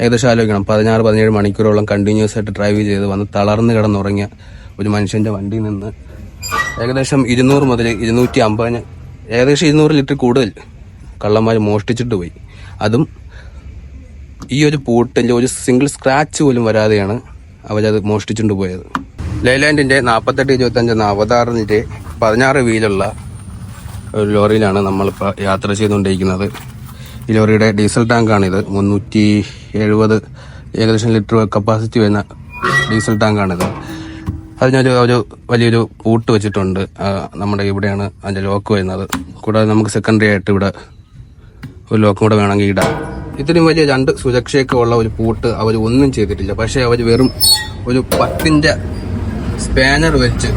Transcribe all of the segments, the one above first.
ഏകദേശം ആലോചിക്കണം. പതിനാറ് പതിനേഴ് മണിക്കൂറോളം കണ്ടിന്യൂസ് ആയിട്ട് ഡ്രൈവ് ചെയ്ത് വന്ന് തളർന്ന് കിടന്നുറങ്ങിയ ഒരു മനുഷ്യന്റെ വണ്ടിയിൽ നിന്ന് ഏകദേശം ഇരുന്നൂറ് മുതൽ ഇരുന്നൂറ്റി അമ്പതിന് ഏകദേശം ഇരുന്നൂറ് ലിറ്റർ കൂടുതൽ കള്ളന്മാർ മോഷ്ടിച്ചിട്ട് പോയി. അതും ഈ ഒരു പൂട്ടിന്റെ ഒരു സിംഗിൾ സ്ക്രാച്ച് പോലും വരാതെയാണ് അവരത് മോഷ്ടിച്ചുകൊണ്ട് പോയത്. ലൈലാൻഡിന്റെ നാൽപ്പത്തെട്ട് ഇരുപത്തഞ്ച് എന്ന അവതാറിന്റെ പതിനാറ് വീലുള്ള ഒരു ലോറിയിലാണ് നമ്മളിപ്പോൾ യാത്ര ചെയ്തുകൊണ്ടിരിക്കുന്നത്. ഈ ലോറിയുടെ ഡീസൽ ടാങ്കാണിത്. മുന്നൂറ്റി എഴുപത് ഏകദേശം ലിറ്റർ കപ്പാസിറ്റി വരുന്ന ഡീസൽ ടാങ്കാണിത്. അതിനൊരു ഒരു വലിയൊരു പൂട്ട് വെച്ചിട്ടുണ്ട്. നമ്മുടെ ഇവിടെയാണ് അതിന്റെ ലോക്ക് വരുന്നത്. കൂടാതെ നമുക്ക് സെക്കൻഡറി ആയിട്ട് ഇവിടെ ഒരു ലോക്കും കൂടെ വേണമെങ്കിൽ ഇടാം. ഇത്രയും വലിയ രണ്ട് സുരക്ഷയൊക്കെ ഉള്ള ഒരു പൂട്ട് അവർ ഒന്നും ചെയ്തിട്ടില്ല. പക്ഷേ അവർ വെറും ഒരു പത്തിന്റെ സ്പാനർ വെച്ച്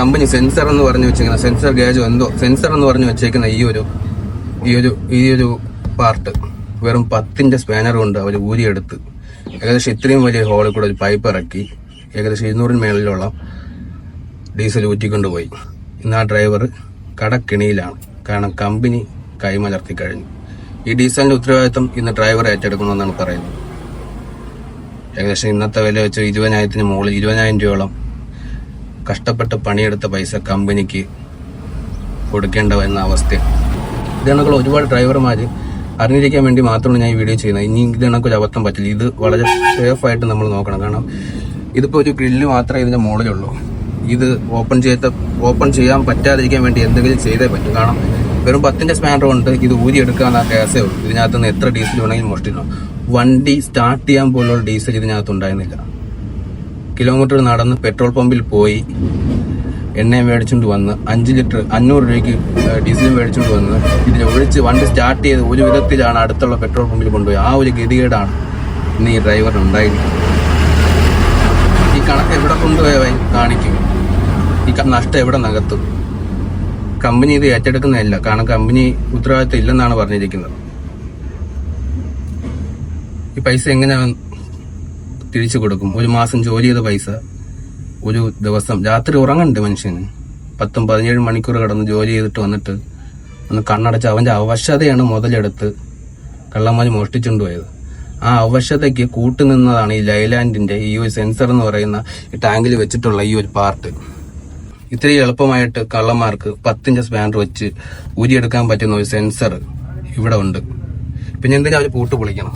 കമ്പനി സെൻസർ എന്ന് പറഞ്ഞു വെച്ചേക്കുന്ന സെൻസർ ഗേജോ എന്തോ സെൻസർ എന്ന് പറഞ്ഞു വെച്ചേക്കുന്ന ഈ ഒരു ഈ ഒരു ഈ ഒരു പാർട്ട് വെറും പത്തിന്റെ സ്പാനർ കൊണ്ട് അവർ ഊരിയെടുത്ത് ഏകദേശം ഇത്രയും വലിയ ഹോളിൽ കൂടെ ഒരു പൈപ്പ് ഇറക്കി ഏകദേശം ഇരുന്നൂറിന് മേളിലുള്ള ഡീസൽ ഊറ്റിക്കൊണ്ടുപോയി. ഇന്ന് ആ ഡ്രൈവർ കടക്കിണിയിലാണ്. കാരണം കമ്പനി കൈമലർത്തി കഴിഞ്ഞു. ഈ ഡീസലിന്റെ ഉത്തരവാദിത്തം ഇന്ന് ഡ്രൈവർ ഏറ്റെടുക്കണമെന്നാണ് പറയുന്നത്. ഏകദേശം ഇന്നത്തെ വില വെച്ച് ഇരുപതിനായിരത്തിന് മുകളിൽ ഇരുപതിനായിരം രൂപയോളം കഷ്ടപ്പെട്ട് പണിയെടുത്ത പൈസ കമ്പനിക്ക് കൊടുക്കേണ്ട എന്ന അവസ്ഥ ഇത് കണക്കുള്ള ഒരുപാട് ഡ്രൈവർമാർ അറിഞ്ഞിരിക്കാൻ വേണ്ടി മാത്രമാണ് ഞാൻ ഈ വീഡിയോ ചെയ്യുന്നത്. ഇനി ഇതിനൊക്കെ ഒരു അബദ്ധം പറ്റില്ല. ഇത് വളരെ സേഫ് ആയിട്ട് നമ്മൾ നോക്കണം. കാരണം ഇതിപ്പോൾ ഒരു ഗ്രില്ല് മാത്രമേ ഇതിന്റെ മുകളിലുള്ളൂ ഇത് ഓപ്പൺ ചെയ്ത ഓപ്പൺ ചെയ്യാൻ പറ്റാതിരിക്കാൻ വേണ്ടി എന്തെങ്കിലും ചെയ്തേ പറ്റും. കാരണം വെറും പത്തിന്റെ സ്പാനർ കൊണ്ട് ഇത് ഊരി ഊരിയെടുക്കാവുന്ന കേസേ ഉള്ളൂ. ഇതിനകത്ത് നിന്ന് എത്ര ഡീസൽ വേണമെങ്കിലും മോഷ്ടിക്കണം. വണ്ടി സ്റ്റാർട്ട് ചെയ്യാൻ പോലുള്ള ഡീസൽ ഇതിനകത്ത് ഉണ്ടായിരുന്നില്ല. കിലോമീറ്റർ നടന്ന് പെട്രോൾ പമ്പിൽ പോയി. എണ്ണയും മേടിച്ചുകൊണ്ട് വന്ന് അഞ്ച് ലിറ്റർ അഞ്ഞൂറ് രൂപയ്ക്ക് ഡീസലും മേടിച്ചുകൊണ്ട് വന്ന് ഇതിൽ ഒഴിച്ച് വണ്ടി സ്റ്റാർട്ട് ചെയ്ത് ഒരു വിധത്തിലാണ് അടുത്തുള്ള പെട്രോൾ പമ്പിൽ കൊണ്ടുപോയി. ആ ഒരു ഗതികേടാണ് ഇന്ന് ഈ ഡ്രൈവറിന് ഈ കണക്ക് എവിടെ കൊണ്ടുപോയവൻ കാണിക്കും? ഈ നഷ്ടം എവിടെ നകത്തും കമ്പനി ഇത് ഏറ്റെടുക്കുന്നതല്ല. കാരണം കമ്പനി ഉത്തരവാദിത്തം ഇല്ലെന്നാണ് പറഞ്ഞിരിക്കുന്നത്. ഈ പൈസ എങ്ങനെ തിരിച്ചു കൊടുക്കും? ഒരു മാസം ജോലി ചെയ്ത പൈസ ഒരു ദിവസം രാത്രി ഉറങ്ങണ്ടേ മനുഷ്യന് പത്തും പതിനേഴ് മണിക്കൂർ കടന്ന് ജോലി ചെയ്തിട്ട് വന്നിട്ട് ഒന്ന് കണ്ണടച്ച് അവന്റെ അവശതയാണ് മുതലെടുത്ത് കള്ളന്മാർ മോഷ്ടിച്ചുകൊണ്ട് പോയത്. ആ അവശതയ്ക്ക് കൂട്ടുനിന്നതാണ് ഈ ലൈലാൻഡിന്റെ ഈ ഒരു സെൻസർ എന്ന് പറയുന്ന ഈ ടാങ്കിൽ വെച്ചിട്ടുള്ള ഈ ഒരു പാർട്ട്. ഇത്രയും എളുപ്പമായിട്ട് കള്ളന്മാർക്ക് പത്തിഞ്ച് സ്പാനർ വെച്ച് ഊരിയെടുക്കാൻ പറ്റുന്ന ഒരു സെൻസർ ഇവിടെ ഉണ്ട്. പിന്നെ എന്തിനാ അവർ പൂട്ട് പൊളിക്കണം?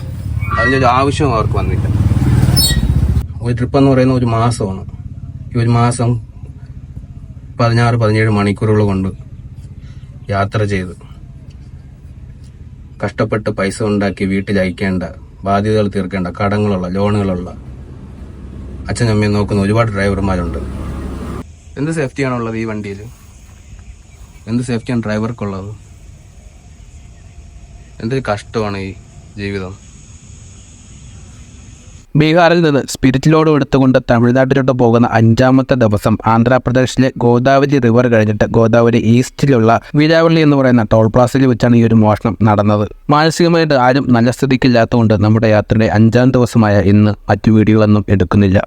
അതിന്റെ ഒരു ആവശ്യം അവർക്ക് വന്നില്ല. ഒരു ട്രിപ്പ് എന്ന് പറയുന്ന ഒരു മാസമാണ്. ഒരു മാസം പതിനാറ് പതിനേഴ് മണിക്കൂറുകൾ കൊണ്ട് യാത്ര ചെയ്ത് കഷ്ടപ്പെട്ട് പൈസ ഉണ്ടാക്കി വീട്ടിൽ അയക്കേണ്ട ബാധ്യതകൾ തീർക്കേണ്ട കടങ്ങളുള്ള ലോണുകളുള്ള അച്ഛനമ്മയും നോക്കുന്ന ഒരുപാട് ഡ്രൈവർമാരുണ്ട്. എന്ത് സേഫ്റ്റിയാണുള്ളത് ഈ വണ്ടിയിൽ? എന്ത് സേഫ്റ്റിയാണ് ഡ്രൈവർക്കുള്ളത്? എന്തൊരു കഷ്ടമാണ് ഈ ജീവിതം? ബീഹാറിൽ നിന്ന് സ്പിരിറ്റ് ലോഡ് എടുത്തുകൊണ്ട് തമിഴ്നാട്ടിലോട്ട് പോകുന്ന അഞ്ചാമത്തെ ദിവസം ആന്ധ്രാപ്രദേശിലെ ഗോദാവരി റിവർ കഴിഞ്ഞിട്ട് ഗോദാവരി ഈസ്റ്റിലുള്ള വീരാവള്ളി എന്ന് പറയുന്ന ടോൾ പ്ലാസയിൽ വെച്ചാണ് ഈ ഒരു മോഷണം നടന്നത്. മാനസികമായിട്ട് ആരും നല്ല സ്ഥിതിക്കില്ലാത്തതുകൊണ്ട് നമ്മുടെ യാത്രയുടെ അഞ്ചാം ദിവസമായ ഇന്ന് മറ്റു വീഡിയോകളൊന്നും എടുക്കുന്നില്ല.